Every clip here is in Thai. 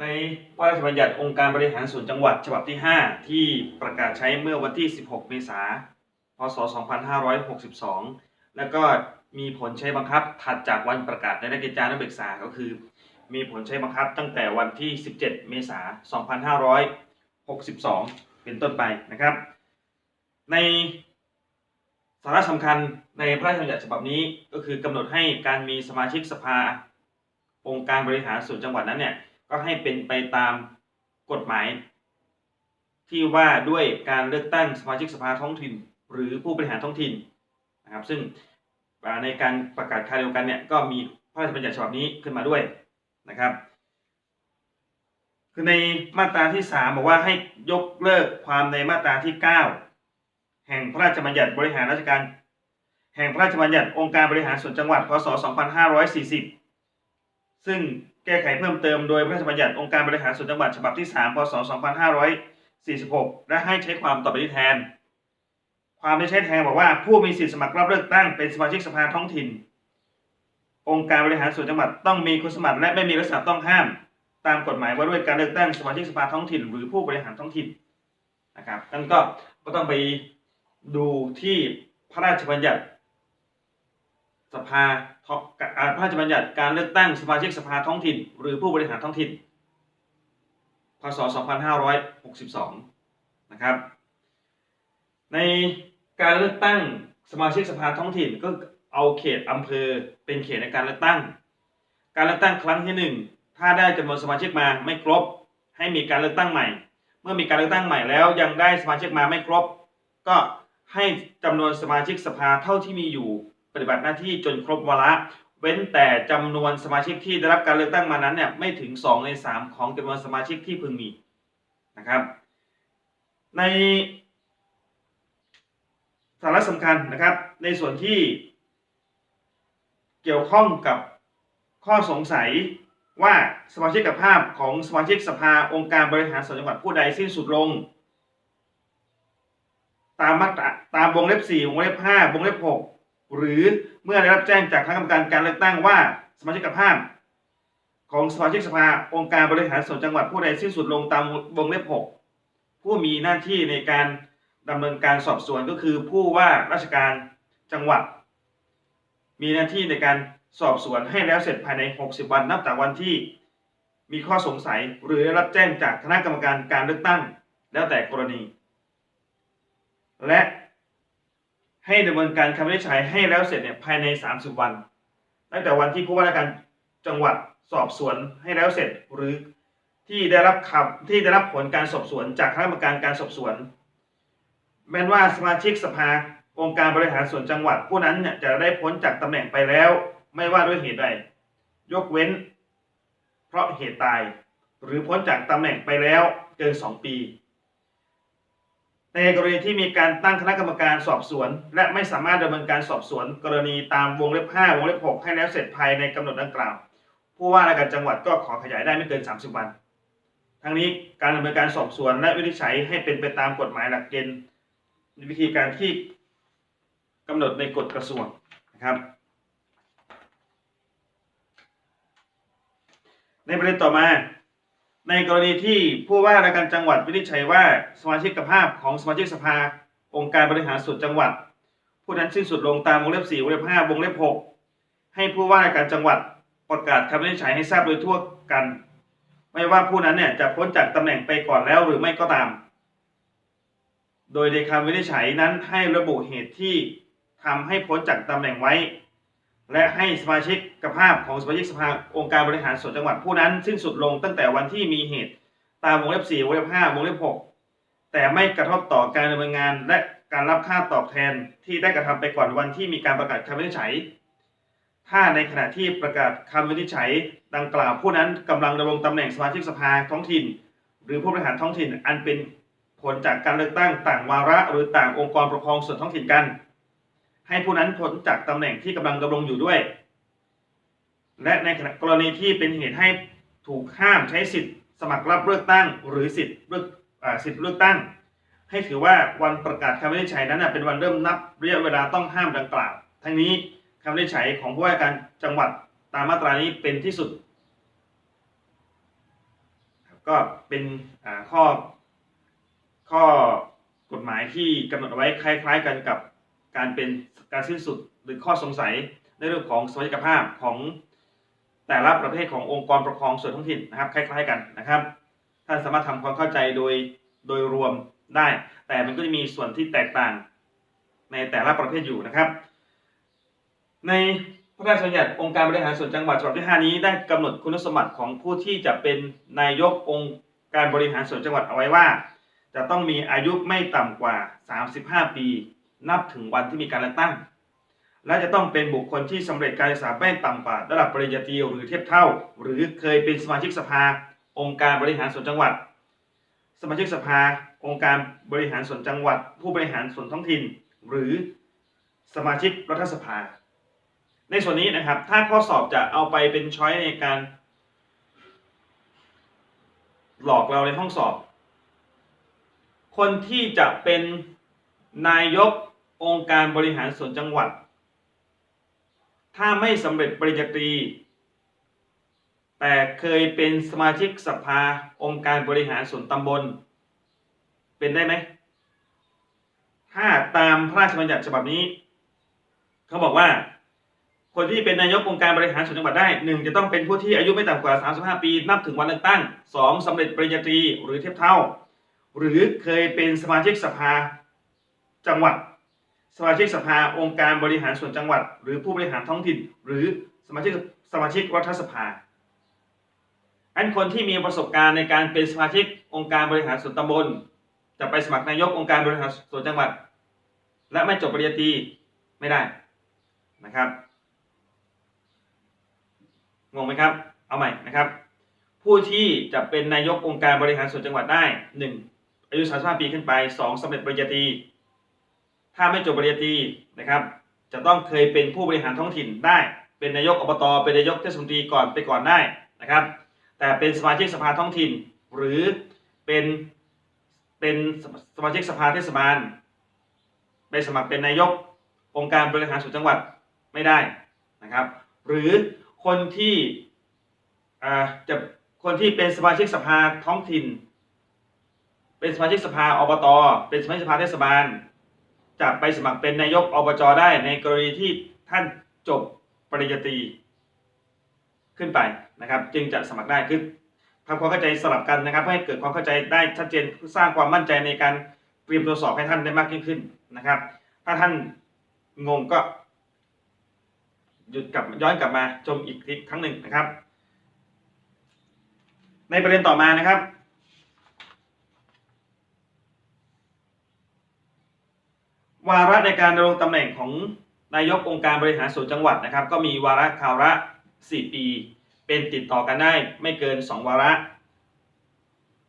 ในพระราชบัญญัติองค์การบริหารส่วนจังหวัดฉบับที่ 5 ที่ประกาศใช้เมื่อวันที่ 16 เมษายน พศ 2562 แล้วก็มีผลใช้บังคับถัดจากวันประกาศในราชกิจจานุเบกษา ก็คือ มีผลใช้บังคับตั้งแต่วันที่ 17 เมษายน 2562 เป็นต้นไปนะครับ ในสาระสำคัญในพระราชบัญญัติฉบับนี้ก็คือกำหนดให้การมีสมาชิกสภา องค์การบริหารส่วนจังหวัดนั้นเนี่ย ก็ให้เป็นไปตามกฎหมาย ที่ว่าด้วยการเลือกตั้งสมาชิกสภาท้องถิ่น หรือผู้บริหารท้องถิ่นนะครับ ซึ่งในการประกาศคราวเดียวกันเนี่ยก็มีพระราชบัญญัติฉบับนี้ขึ้นมาด้วยนะครับ คือในมาตราที่ 3 บอกว่าให้ยกเลิกความในมาตราที่ 9 แห่งพระราชบัญญัติบริหารราชการแห่งพระราชบัญญัติองค์การบริหารส่วนจังหวัด พศ 2540 ซึ่ง แก้ไขเพิ่มเติมโดยพระราชบัญญัติองค์การบริหารส่วนจังหวัดฉบับที่ 3 พศ 2546 และให้ใช้ความต่อไปนี้แทน ความที่ใช้แทนบอกว่าผู้มีสิทธิสมัครรับเลือกตั้งเป็นสมาชิกสภาท้องถิ่น องค์การบริหารส่วนจังหวัดต้องมีคุณสมบัติและไม่มีลักษณะต้องห้าม ตามกฎหมายว่าด้วยการเลือกตั้งสมาชิกสภาท้องถิ่น หรือผู้บริหารท้องถิ่นนะครับนั่นก็ก็ต้องไปดูที่พระราชบัญญัติ สภาท้องอ่าพระราชบัญญัติการเลือกตั้งสมาชิกสภาท้องถิ่น หรือผู้บริหารท้องถิ่น พศ 2562 นะครับ ในการเลือกตั้งสมาชิกสภาท้องถิ่นก็เอาเขตอำเภอเป็นเขตในการเลือกตั้ง การเลือกตั้งครั้งที่หนึ่งถ้าได้จำนวนสมาชิกมาไม่ครบ ให้มีการเลือกตั้งใหม่ เมื่อมีการเลือกตั้งใหม่แล้วยังได้สมาชิกมาไม่ครบ ก็ให้จำนวนสมาชิกสภาเท่าที่มีอยู่ ปฏิบัติหน้าที่จนครบวาระเว้นแต่จำนวนสมาชิกที่ได้รับการเลือกตั้งมานั้นเนี่ยไม่ถึง 2 ใน 3 ของจำนวนสมาชิกที่พึงมีนะครับ ในสาระสำคัญนะครับ ในส่วนที่เกี่ยวข้องกับข้อสงสัยว่าสมาชิกภาพของสมาชิกสภาองค์การบริหารส่วนจังหวัดผู้ใดสิ้นสุดลง ตามมาตราตามวงเล็บ 4 วงเล็บ 5 วงเล็บ 6 หรือเมื่อได้รับแจ้งจากคณะกรรมการการเลือกตั้งว่าสมาชิกภาพ ของสมาชิกสภาองค์การบริหารส่วนจังหวัดผู้ใดสิ้นสุดลงตามวงเล็บ6ผู้มีหน้าที่ในการดำเนินการสอบสวนก็คือผู้ว่าราชการจังหวัด มีหน้าที่ในการสอบสวนให้แล้วเสร็จภายใน 60 วันนับจากวันที่มีข้อสงสัยหรือได้รับแจ้งจากคณะกรรมการการเลือกตั้ง แล้วแต่กรณี และ ให้ดำเนินการคำวินิจฉัยให้แล้วเสร็จเนี่ยภายใน 30 วัน ตั้งแต่วันที่ผู้ว่าราชการจังหวัดสอบสวนให้แล้วเสร็จหรือที่ได้รับคำที่ได้รับผลการสอบสวนจากคณะกรรมการการสอบสวน แม้นว่าสมาชิกสภาองค์การบริหารส่วนจังหวัดผู้นั้นเนี่ยจะได้พ้นจากตำแหน่งไปแล้ว ไม่ว่าด้วยเหตุใดยกเว้น เพราะเหตุตาย หรือพ้นจากตำแหน่งไปแล้วเกิน 2 ปี ในกรณีที่มีการตั้งคณะกรรมการสอบสวน และไม่สามารถดำเนินการสอบสวน กรณีตามวงเล็บ 5 วงเล็บ 6 ให้แล้วเสร็จภายในกำหนดดังกล่าว ผู้ว่าราชการจังหวัดก็ขอขยายได้ไม่เกิน 30 วัน ทั้งนี้การดำเนินการสอบสวนและวินิจฉัยให้เป็นไปตามกฎหมายหลักเกณฑ์วิธีการที่กำหนดในกฎกระทรวงนะครับ ในประเด็นต่อมา ในกรณีที่ผู้ว่าราชการจังหวัดวินิจฉัยว่าสมาชิกภาพของสมาชิกสภา องค์การบริหารส่วนจังหวัด ผู้นั้นสิ้นสุดลงตามวงเล็บ4วงเล็บ5วงเล็บ6ให้ผู้ว่าราชการจังหวัดประกาศคำวินิจฉัยให้ทราบโดยทั่วกัน ไม่ว่าผู้นั้นเนี่ยจะพ้นจากตำแหน่งไปก่อนแล้วหรือไม่ก็ตาม โดยในคำวินิจฉัยนั้นให้ระบุเหตุที่ทำให้พ้นจากตำแหน่งไว้ และให้สมาชิกกภาพของสมาชิกสภาองค์การบริหารส่วนจังหวัดผู้นั้นสิ้นสุดลงตั้งแต่วันที่มีเหตุตามวงเล็บ4วงเล็บ5วงเล็บ6แต่ไม่กระทบต่อการดำเนินงาน และการรับค่าตอบแทนที่ได้กระทำไปก่อนวันที่มีการประกาศคำวินิจฉัย ถ้าในขณะที่ประกาศคำวินิจฉัย ดังกล่าวผู้นั้นกำลังดำรงตำแหน่งสมาชิกสภาท้องถิ่น หรือผู้บริหารท้องถิ่นอันเป็นผลจากการเลือกตั้งต่างวาระหรือต่างองค์กรปกครองส่วนท้องถิ่นกัน ให้ผู้นั้นพ้นจากตำแหน่งที่กำลังดำรงอยู่ด้วย และในกรณีที่เป็นเหตุให้ถูกห้ามใช้สิทธิ์สมัครรับเลือกตั้ง หรือสิทธิ์เลือกสิทธิ์เลือกตั้ง ให้ถือว่าวันประกาศคำวินิจฉัยนั้นเป็นวันเริ่มนับระยะเวลาต้องห้ามดังกล่าว ทั้งนี้คำวินิจฉัยของผู้ว่าการจังหวัดตามมาตรานี้เป็นที่สุด ก็เป็นข้อข้อกฎหมายที่กำหนดไว้คล้าย ๆ กันกับ การเป็นการสิ้นสุดหรือข้อสงสัยในเรื่องของสวัสดิภาพของแต่ละประเภทขององค์กรปกครองส่วนท้องถิ่นนะครับคล้ายๆกันนะครับท่านสามารถทำความเข้าใจโดยโดยรวมได้ แต่มันก็จะมีส่วนที่แตกต่างในแต่ละประเภทอยู่นะครับ ในพระราชบัญญัติองค์การบริหารส่วนจังหวัดฉบับที่ 5 นี้ได้กำหนดคุณสมบัติของผู้ที่จะเป็นนายกองค์การบริหารส่วนจังหวัดเอาไว้ว่า จะต้องมีอายุไม่ต่ำกว่า 35 ปี นับถึงวันที่มีการเลือกตั้ง และจะต้องเป็นบุคคลที่สำเร็จการศึกษาไม่ต่ำกว่าระดับปริญญาตรีหรือเทียบเท่า หรือเคยเป็นสมาชิกสภา องค์การบริหารส่วนจังหวัด สมาชิกสภา องค์การบริหารส่วนจังหวัด ผู้บริหารส่วนท้องถิ่น หรือสมาชิกรัฐสภา ในส่วนนี้นะครับ ถ้าข้อสอบจะเอาไปเป็นช้อยในการ หลอกเราในห้องสอบ คนที่จะเป็นนายก องค์การบริหารส่วนจังหวัด ถ้าไม่สำเร็จปริญญาตรี แต่เคยเป็นสมาชิกสภาองค์การบริหารส่วนตำบล เป็นได้ไหม ถ้าตามพระราชบัญญัติฉบับนี้ เขาบอกว่า คนที่เป็นนายกองค์การบริหารส่วนจังหวัดได้หนึ่งจะต้องเป็นผู้ที่อายุไม่ต่ำกว่า 35 ปี นับถึงวันเลือกตั้งสองสำเร็จปริญญาตรีหรือเทียบเท่า หรือเคยเป็นสมาชิกสภาจังหวัด สมาชิกสภาองค์การบริหารส่วนจังหวัด หรือผู้บริหารท้องถิ่น หรือสมาชิกสมาชิกรัฐสภาอันคนที่มีประสบการณ์ในการเป็นสมาชิกองค์การบริหารส่วนตำบล จะไปสมัครนายกองค์การบริหารส่วนจังหวัด และไม่จบปริญญาตรีไม่ได้นะครับงงไหมครับ เอาใหม่นะครับ ผู้ที่จะเป็นนายกองค์การบริหารส่วนจังหวัดได้ 1. อายุ 35 ปีขึ้นไป 2. สำเร็จปริญญาตรี ถ้าไม่จบปริญญาตรีนะครับ จะต้องเคยเป็นผู้บริหารท้องถิ่นได้ เป็นนายกอบตเป็นนายกเทศมนตรีก่อนไปก่อนได้นะครับ แต่เป็นสมาชิกสภาท้องถิ่น หรือเป็นเป็นสมาชิกสภาเทศบาลไปสมัครเป็นนายกองค์การบริหารส่วนจังหวัดไม่ได้นะครับ หรือคนที่อ่าจะคนที่เป็นสมาชิกสภาท้องถิ่น เป็นสมาชิกสภาอบต เป็นสมาชิกสภาเทศบาล จะไปสมัครเป็นนายกอบจได้ในกรณีที่ท่านจบปริญญาตรีขึ้นไปนะครับ จึงจะสมัครได้คือทำความเข้าใจสลับกันนะครับเพื่อให้เกิดความเข้าใจได้ชัดเจนสร้างความมั่นใจในการเตรียมตัวสอบให้ท่านได้มากยิ่งขึ้นนะครับ ถ้าท่านงงก็หยุดกลับย้อนกลับมาชมอีกทีครั้งหนึ่งนะครับ ในประเด็นต่อมานะครับ วาระในการดำรงตำแหน่งของนายกองค์การบริหารส่วนจังหวัดนะครับ ก็มีวาระคราวละ 4 ปี เป็นติดต่อกันได้ไม่เกิน 2 วาระ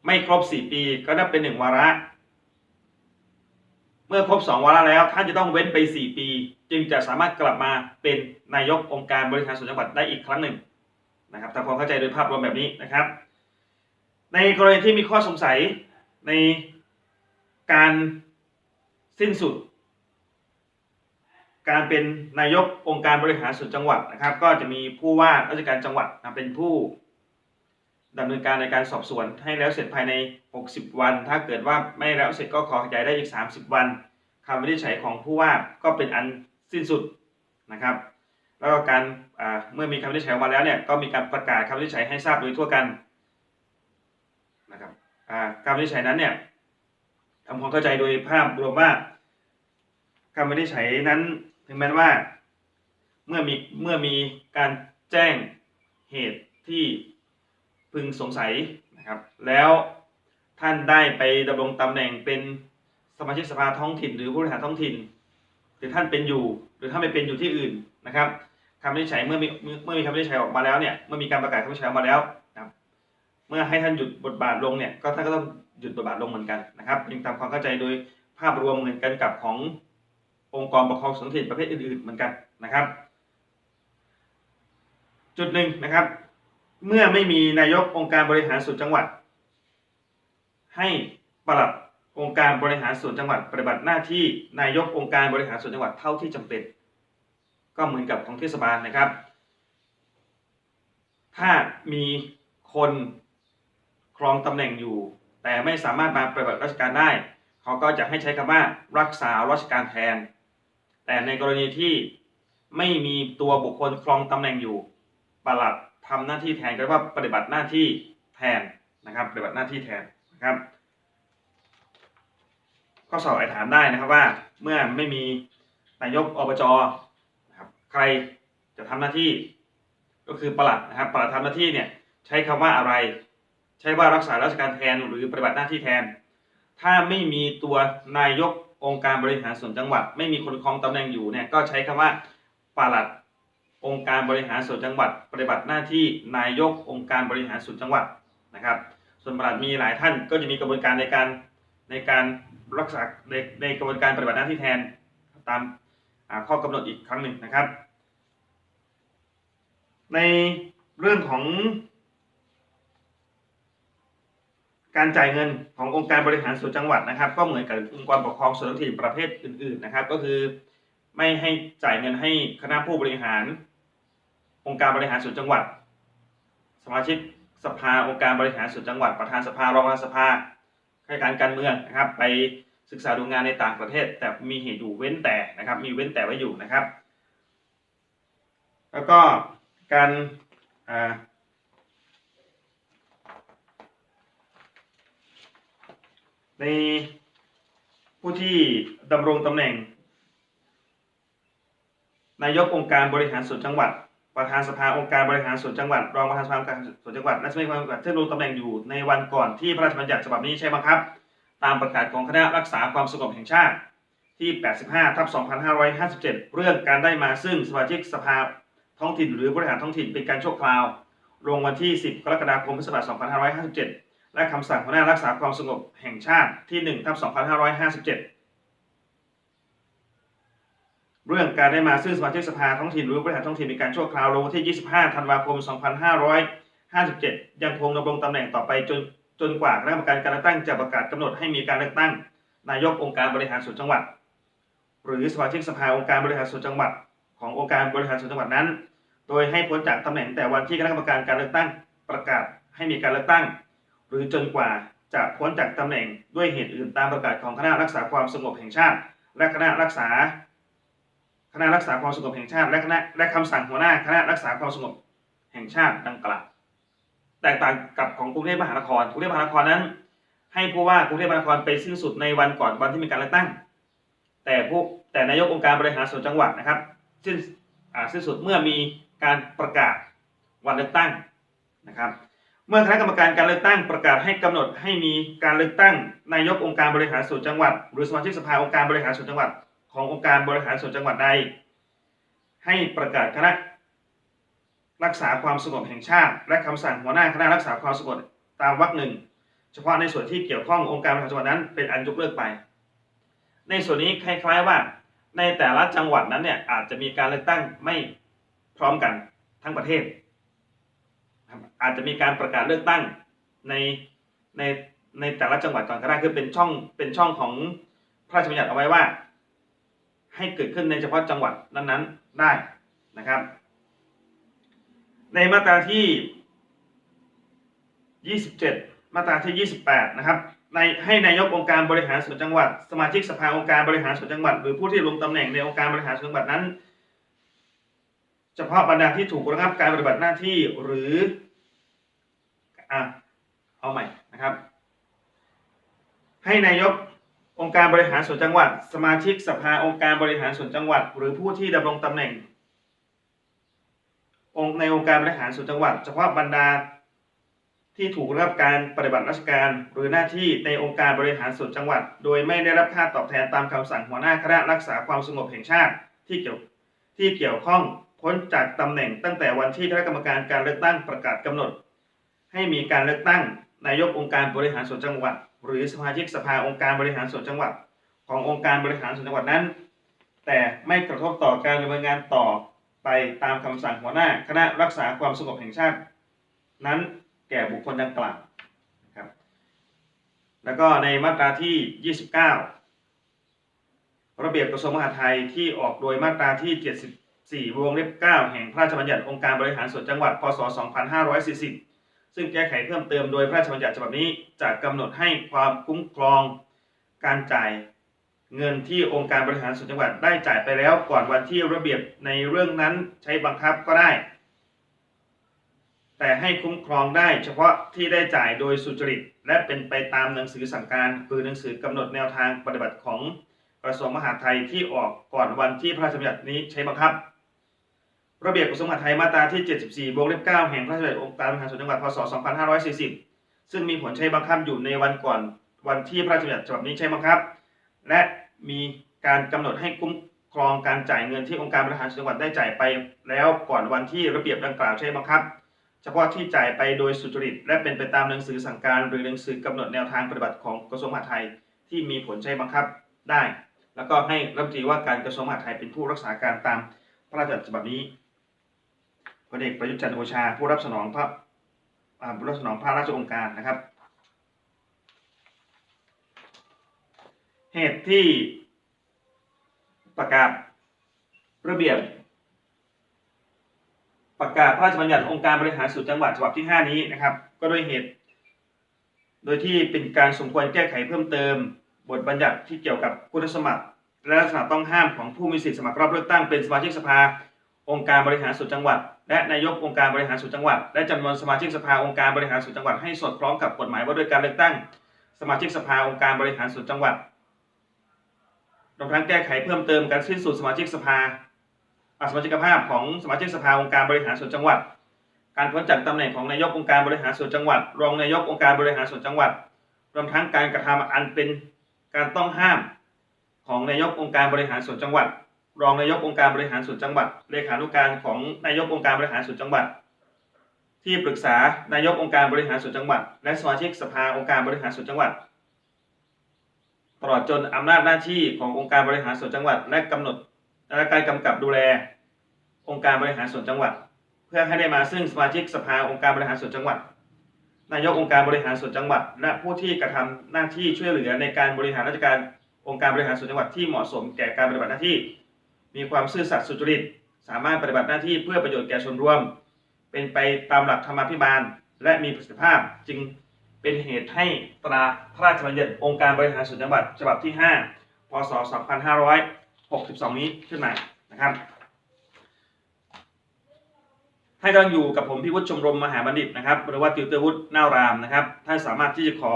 ไม่ครบ 4 ปีก็นับเป็น 1 วาระ เมื่อครบ 2 วาระแล้ว ท่านจะต้องเว้นไป 4 ปี จึงจะสามารถกลับมาเป็นนายกองค์การบริหารส่วนจังหวัดได้อีกครั้งหนึ่งนะครับทำความเข้าใจโดยภาพรวมแบบนี้นะครับ ในกรณีที่มีข้อสงสัยในการสิ้นสุด การเป็นนายกองค์การบริหารส่วนจังหวัดนะครับ ก็จะมีผู้ว่าราชการจังหวัดนะเป็นผู้ดำเนินการในการสอบสวนให้แล้วเสร็จภายใน 60 วัน ถ้าเกิดว่าไม่แล้วเสร็จก็ขอขยายได้อีก 30 วันคำวินิจฉัยของผู้ว่าก็เป็นอันสิ้นสุดนะครับ แล้วก็การเมื่อมีคำวินิจฉัยออกมาแล้วเนี่ยก็มีการประกาศคำวินิจฉัยให้ทราบโดยทั่วกันนะครับอ่าการวินิจฉัยนั้นเนี่ยทำความเข้าใจโดยภาพรวมว่าคำวินิจฉัยนั้น ถึงแม้ว่า เมื่อมีเมื่อมีการแจ้งเหตุที่พึงสงสัยนะครับ แล้วท่านได้ไปดำรงตำแหน่งเป็นสมาชิกสภาท้องถิ่น หรือผู้บริหารท้องถิ่น หรือท่านเป็นอยู่ หรือท่านไม่เป็นอยู่ที่อื่นนะครับคำวินิจฉัยเมื่อมีเมื่อมีคำวินิจฉัยออกมาแล้วเนี่ยเมื่อมีการประกาศคำวินิจฉัยออกมาแล้วนะครับเมื่อให้ท่านหยุดบทบาทลงเนี่ยก็ท่านก็ต้องหยุดบทบาทลงเหมือนกันนะครับยังทำความเข้าใจโดยภาพรวมเหมือนกันกับของ องค์กรปกครองส่วนท้องถิ่นประเภทอื่นๆเหมือนกันนะครับ จุดหนึ่งนะครับ เมื่อไม่มีนายกองค์การบริหารส่วนจังหวัด ให้ปลัดองค์การบริหารส่วนจังหวัด ปฏิบัติหน้าที่นายกองค์การบริหารส่วนจังหวัดเท่าที่จำเป็น ก็เหมือนกับของเทศบาลนะครับ ถ้ามีคนครองตำแหน่งอยู่ แต่ไม่สามารถมาปฏิบัติราชการได้ เขาก็จะให้ใช้คำว่ารักษาราชการแทน แต่ในกรณีที่ไม่มีตัวบุคคลครองตำแหน่งอยู่ปลัดทำหน้าที่แทนก็เรียกว่าปฏิบัติหน้าที่แทนนะครับ ปฏิบัติหน้าที่แทนนะครับ ข้อสอบอถามได้นะครับว่าเมื่อไม่มีนายกอบจนะครับใครจะทำหน้าที่ก็คือปลัดนะครับปลัดทำหน้าที่เนี่ยใช้คำว่าอะไร ใช้ว่ารักษาราชการแทนหรือปฏิบัติหน้าที่แทน ถ้าไม่มีตัวนายก องค์การบริหารส่วนจังหวัด ไม่มีคนครองตำแหน่งอยู่เนี่ยก็ใช้คำว่าปลัดองค์การบริหารส่วนจังหวัด ปฏิบัติหน้าที่นายกองค์การบริหารส่วนจังหวัดนะครับ ส่วนปลัดมีหลายท่านก็จะมีกระบวนการในการในการรักษาในในกระบวนการปฏิบัติหน้าที่แทนตามข้อกำหนดอีกครั้งหนึ่งนะครับ ในเรื่องของ การจ่ายเงินขององค์การบริหารส่วนจังหวัดนะครับ ก็เหมือนกับองค์กรปกครองส่วนท้องถิ่นประเภทอื่น ๆนะครับ ก็คือไม่ให้จ่ายเงินให้คณะผู้บริหาร องค์การบริหารส่วนจังหวัด สมาชิกสภาองค์การบริหารส่วนจังหวัดประธานสภารองประธานสภาข้าราชการการเมืองนะครับ ไปศึกษาดูงานในต่างประเทศ แต่มีเหตุอยู่เว้นแต่นะครับ มีเว้นแต่ไว้อยู่นะครับ แล้วก็การอ่า ในผู้ที่ดำรงตำแหน่ง นายกองค์การบริหารส่วนจังหวัด ประธานสภาองค์การบริหารส่วนจังหวัด รองประธานสภาองค์การส่วนจังหวัดและสมาชิกสภาองค์การที่ดำรงตำแหน่งอยู่ในวันก่อนที่พระราชบัญญัติฉบับนี้ใช้บังคับ ตามประกาศของคณะรักษาความสงบแห่งชาติที่ 85ทับ2557 เรื่องการได้มาซึ่งสมาชิกสภาท้องถิ่นหรือบริหารท้องถิ่นเป็นการชั่วคราว ลงวันที่ 10 กรกฎาคมพุทธศักราช2557 และคำสั่งหัวหน้ารักษาความสงบแห่งชาติที่1ทับ2557 เรื่องการได้มาซึ่งสมาชิกสภาท้องถิ่นหรือบริหารท้องถิ่นเป็นการชั่วคราวลงวันที่ 25 ธันวาคม 2557 ยังคงดำรงตำแหน่งต่อไปจนจนกว่าคณะกรรมการการเลือกตั้งจะประกาศกำหนดให้มีการเลือกตั้ง นายกองค์การบริหารส่วนจังหวัด หรือสมาชิกสภาองค์การบริหารส่วนจังหวัด ขององค์การบริหารส่วนจังหวัดนั้น โดยให้พ้นจากตำแหน่งแต่วันที่คณะกรรมการการเลือกตั้ง ประกาศให้มีการเลือกตั้ง หรือจนกว่าจะพ้นจากตำแหน่งด้วยเหตุอื่นตามประกาศของคณะรักษาความสงบแห่งชาติ และคณะรักษา คณะรักษาความสงบแห่งชาติ และคณะและคำสั่งหัวหน้าคณะรักษาความสงบแห่งชาติดังกล่าวแตกต่างกับของกรุงเทพมหานครกรุงเทพมหานครนั้น ให้ผู้ว่ากรุงเทพมหานครไปสิ้นสุดในวันก่อนวันที่มีการเลือกตั้ง แต่ผู้แต่นายกองค์การบริหารส่วนจังหวัดนะครับสิ้นอ่าสิ้นสุดเมื่อมีการประกาศวันเลือกตั้งนะครับ เมื่อคณะกรรมการการเลือกตั้งประกาศให้กำหนดให้มีการเลือกตั้งนายกองค์การบริหารส่วนจังหวัด หรือสมาชิกสภาองค์การบริหารส่วนจังหวัด ขององค์การบริหารส่วนจังหวัดใด ให้ประกาศคณะรักษาความสงบแห่งชาติ และคำสั่งหัวหน้าคณะรักษาความสงบตามวรรคหนึ่งเฉพาะในส่วนที่เกี่ยวข้ององค์การบริหารจังหวัดนั้นเป็นอันยกเลิกไป ในส่วนนี้คล้ายๆว่า ในแต่ละจังหวัดนั้นเนี่ยอาจจะมีการเลือกตั้งไม่พร้อมกันทั้งประเทศ อาจจะมีการประกาศเลือกตั้งในในในแต่ละจังหวัดก่อนก็ได้คือเป็นช่องเป็นช่องของพระราชบัญญัติเอาไว้ว่า ให้เกิดขึ้นในเฉพาะจังหวัดนั้นๆได้นะครับ ในมาตราที่ 27 มาตราที่ 28 นะครับในให้นายกองค์การบริหารส่วนจังหวัด สมาชิกสภาองค์การบริหารส่วนจังหวัด หรือผู้ที่ลงตำแหน่งในองค์การบริหารส่วนจังหวัดนั้น เฉพาะบรรดาที่ถูกระงับการปฏิบัติหน้าที่หรืออะเอาใหม่นะครับ ให้นายกองค์การบริหารส่วนจังหวัด สมาชิกสภาองค์การบริหารส่วนจังหวัด หรือผู้ที่ดำรงตำแหน่ง องค์ในองค์การบริหารส่วนจังหวัด เฉพาะบรรดาที่ถูกรับการปฏิบัติราชการ หรือหน้าที่ในองค์การบริหารส่วนจังหวัด โดยไม่ได้รับค่าตอบแทนตามคำสั่งหัวหน้าคณะรักษาความสงบแห่งชาติที่เกี่ยวที่เกี่ยวข้อง พ้นจากตำแหน่งตั้งแต่วันที่คณะกรรมการการเลือกตั้งประกาศกำหนด ให้มีการเลือกตั้งนายกองค์การบริหารส่วนจังหวัด หรือสมาชิกสภาองค์การบริหารส่วนจังหวัด ขององค์การบริหารส่วนจังหวัดนั้น แต่ไม่กระทบต่อการดำเนินงานต่อไปตามคำสั่งหัวหน้า คณะรักษาความสงบแห่งชาติ นั้นแก่บุคคลดังกล่าวนะครับแล้วก็ในมาตราที่ 29 ระเบียบกระทรวงมหาดไทยที่ออกโดยมาตราที่ 4 วงเล็บ 9 แห่งพระราชบัญญัติองค์การบริหารส่วนจังหวัด พศ 2540 ซึ่งแก้ไขเพิ่มเติมโดยพระราชบัญญัติฉบับนี้จะกำหนดให้ความคุ้มครองการจ่ายเงินที่องค์การบริหารส่วนจังหวัดได้จ่ายไปแล้วก่อนวันที่ระเบียบในเรื่องนั้นใช้บังคับก็ได้ แต่ให้คุ้มครองได้เฉพาะที่ได้จ่ายโดยสุจริต และเป็นไปตามหนังสือสั่งการหรือหนังสือกำหนดแนวทางปฏิบัติของกระทรวงมหาดไทยที่ออกก่อนวันที่พระราชบัญญัตินี้ใช้บังคับ ระเบียบกระทรวงมหาดไทยมาตราที่ 74วงเล็บ9แห่งพระราชบัญญัติองค์การบริหารส่วนจังหวัดพศ 2540 ซึ่งมีผลใช้บังคับอยู่ในวันก่อนวันที่พระราชบัญญัติฉบับนี้ใช้บังคับ และมีการกำหนดให้คุ้มครองการจ่ายเงินที่องค์การบริหารส่วนจังหวัดได้จ่ายไป แล้วก่อนวันที่ระเบียบดังกล่าวใช้บังคับ เฉพาะที่จ่ายไปโดยสุจริต และเป็นไปตามหนังสือสั่งการ หรือหนังสือกำหนดแนวทางปฏิบัติของกระทรวงมหาดไทยที่มีผลใช้บังคับได้ แล้วก็ให้รัฐมนตรีว่าการกระทรวงมหาดไทยเป็นผู้รักษาการตามพระราชบัญญัติฉบับนี้ พลเอกประยุทธ์จันทร์โอชา ผู้รับสนองพระผู้รับสนองพระราชองค์การนะครับ เหตุที่ประกาศระเบียบ ประกาศพระราชบัญญัติองค์การบริหารส่วนจังหวัดฉบับที่ 5 นี้นะครับ ก็โดยเหตุ โดยที่เป็นการสมควรแก้ไขเพิ่มเติม บทบัญญัติที่เกี่ยวกับคุณสมบัติและลักษณะต้องห้ามของผู้มีสิทธิสมัครรับเลือกตั้งเป็นสมาชิกสภา องค์การบริหารส่วนจังหวัด และนายกองค์การบริหารส่วนจังหวัด และจำนวนสมาชิกสภาองค์การบริหารส่วนจังหวัดให้สอดคล้องกับกฎหมายว่าด้วยการเลือกตั้ง สมาชิกสภาองค์การบริหารส่วนจังหวัดรวมทั้งแก้ไขเพิ่มเติมการสิ้นสุดสมาชิกสภาอสมาชิกภาพของสมาชิกสภาองค์การบริหารส่วนจังหวัด การพ้นจากตำแหน่งของนายกองค์การบริหารส่วนจังหวัด รองนายกองค์การบริหารส่วนจังหวัด รวมทั้งการกระทำอันเป็นการต้องห้ามของนายกองค์การบริหารส่วนจังหวัด รองนายกองค์การบริหารส่วนจังหวัด เลขานุการของนายกองค์การบริหารส่วนจังหวัด ที่ปรึกษานายกองค์การบริหารส่วนจังหวัด และสมาชิกสภาองค์การบริหารส่วนจังหวัด ตลอดจนอำนาจหน้าที่ขององค์การบริหารส่วนจังหวัด และกำหนดและการกำกับดูแล องค์การบริหารส่วนจังหวัด เพื่อให้ได้มาซึ่งสมาชิกสภาองค์การบริหารส่วนจังหวัด นายกองค์การบริหารส่วนจังหวัด และผู้ที่กระทำหน้าที่ช่วยเหลือในการบริหารราชการองค์การบริหารส่วนจังหวัดที่เหมาะสมแก่การปฏิบัติหน้าที่ มีความซื่อสัตย์สุจริต สามารถปฏิบัติหน้าที่เพื่อประโยชน์แก่ส่วนรวม เป็นไปตามหลักธรรมาภิบาล และมีประสิทธิภาพจึงเป็นเหตุให้ตราพระราชบัญญัติองค์การบริหารส่วนจังหวัดฉบับที่ 5 พศ 2562 นี้ขึ้นมานะครับท่านกำลังอยู่กับผมพิวุฒิชมรมมหาบัณฑิตนะครับหรือว่าติวเตอร์วุฒินารามนะครับท่านสามารถที่จะขอ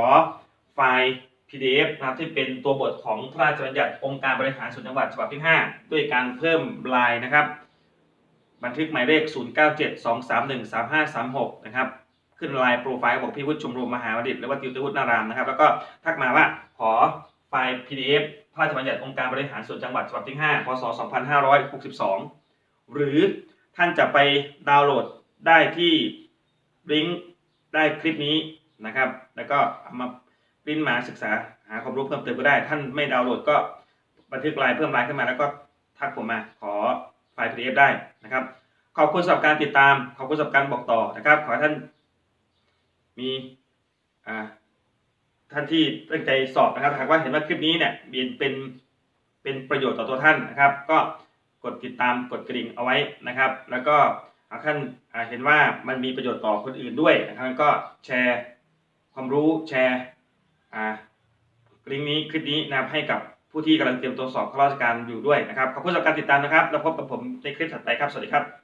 ไฟล์ PDF นะครับที่เป็นตัวบทของพระราชบัญญัติองค์การบริหารส่วนจังหวัดฉบับที่ 5 ด้วยการเพิ่มลายนะครับ บันทึกหมายเลข 0972313536 นะครับ ขึ้นลน์โปรไฟล์บอกพิวุฒิชมรมมหาบัณฑิตหรือว่าติวเตอร์วุฒินารามนะครับ แล้วก็ทักมาว่าขอไฟล์ PDF พระราชบัญญัติองค์การบริหารส่วนจังหวัดฉบับที่ 5 พศ 2562 หรือท่านจะไปดาวน์โหลดได้ที่ลิงก์ได้คลิปนี้นะครับ แล้วก็เอามา ปริ้นมาศึกษาหาความรู้เพิ่มเติมก็ได้ ท่านไม่ดาวน์โหลดก็บันทึกไลน์เพิ่มไลน์ขึ้นมาแล้วก็ทักผมมาขอไฟล์ PDF ได้นะครับ ขอบคุณสำหรับการติดตาม ขอบคุณสำหรับการบอกต่อนะครับ ขอให้ท่านมีอ่าท่านที่ตั้งใจสอบนะครับหากว่าเห็นว่าคลิปนี้เนี่ยเป็นเป็นประโยชน์ต่อตัวท่านนะครับ ก็กดติดตามกดกระดิ่งเอาไว้นะครับ แล้วก็หากท่านเห็นว่ามันมีประโยชน์ต่อคนอื่นด้วยนะครับก็แชร์ความรู้แชร์ อ่าลิงก์นี้คลิปนี้นะครับให้กับผู้ที่กำลังเตรียมตัวสอบข้าราชการอยู่ด้วยนะครับขอบคุณสำหรับการติดตามนะครับ แล้วพบกับผมในคลิปถัดไปครับ สวัสดีครับ